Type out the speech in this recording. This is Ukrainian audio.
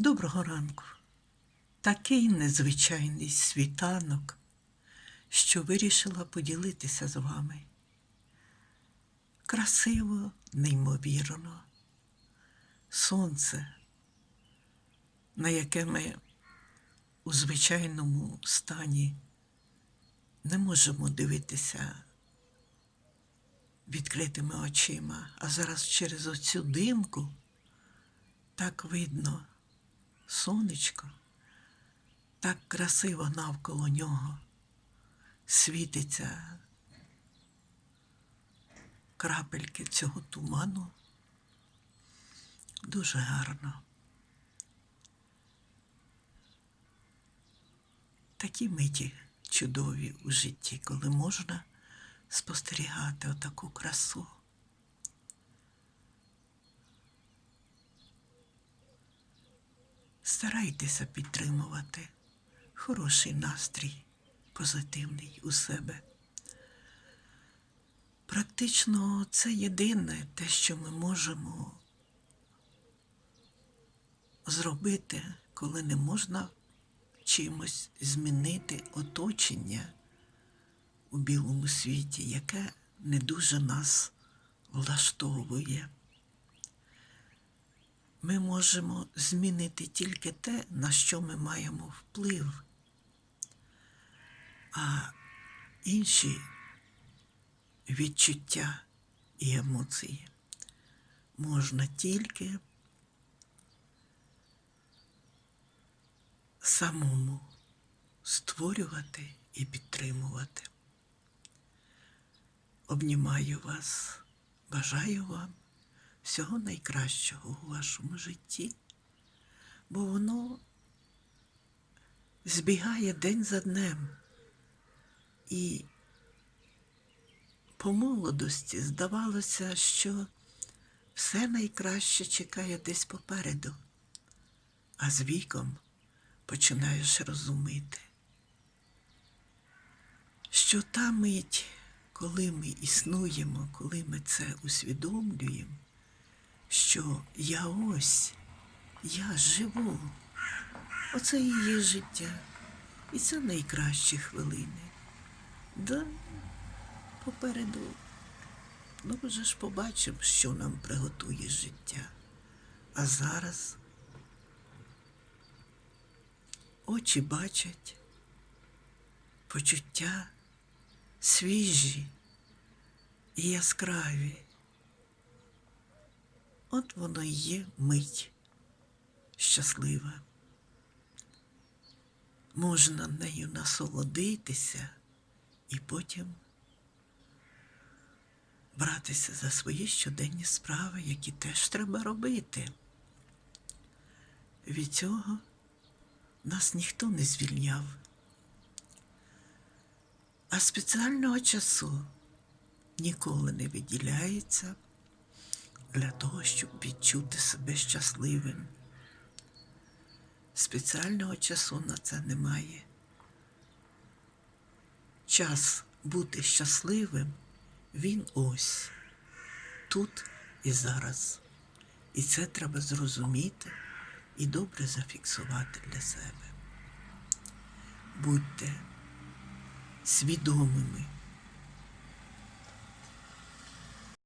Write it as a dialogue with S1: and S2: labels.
S1: Доброго ранку. Такий незвичайний світанок, що вирішила поділитися з вами. Красиво, неймовірно. Сонце, на яке ми у звичайному стані не можемо дивитися відкритими очима, а зараз через оцю димку так видно сонечко, так красиво навколо нього світиться крапельки цього туману. Дуже гарно. Такі миті чудові у житті, коли можна спостерігати отаку красу. Старайтеся підтримувати хороший настрій, позитивний у себе. Практично це єдине те, що ми можемо зробити, коли не можна чимось змінити оточення у білому світі, яке не дуже нас влаштовує. Ми можемо змінити тільки те, на що ми маємо вплив, а інші відчуття і емоції можна тільки самому створювати і підтримувати. Обнімаю вас, бажаю вам всього найкращого у вашому житті, бо воно збігає день за днем. І по молодості здавалося, що все найкраще чекає десь попереду, а з віком починаєш розуміти, що та мить, коли ми існуємо, коли ми це усвідомлюємо, що я ось, я живу, оце є життя, і це найкращі хвилини. Да, попереду, ну вже ж побачимо, що нам приготує життя. А зараз очі бачать, почуття свіжі і яскраві. От воно і є мить щаслива. Можна нею насолодитися і потім братися за свої щоденні справи, які теж треба робити. Від цього нас ніхто не звільняв. А спеціального часу ніколи не виділяється для того, щоб відчути себе щасливим. Спеціального часу на це немає. Час бути щасливим, він ось, тут і зараз. І це треба зрозуміти і добре зафіксувати для себе. Будьте свідомими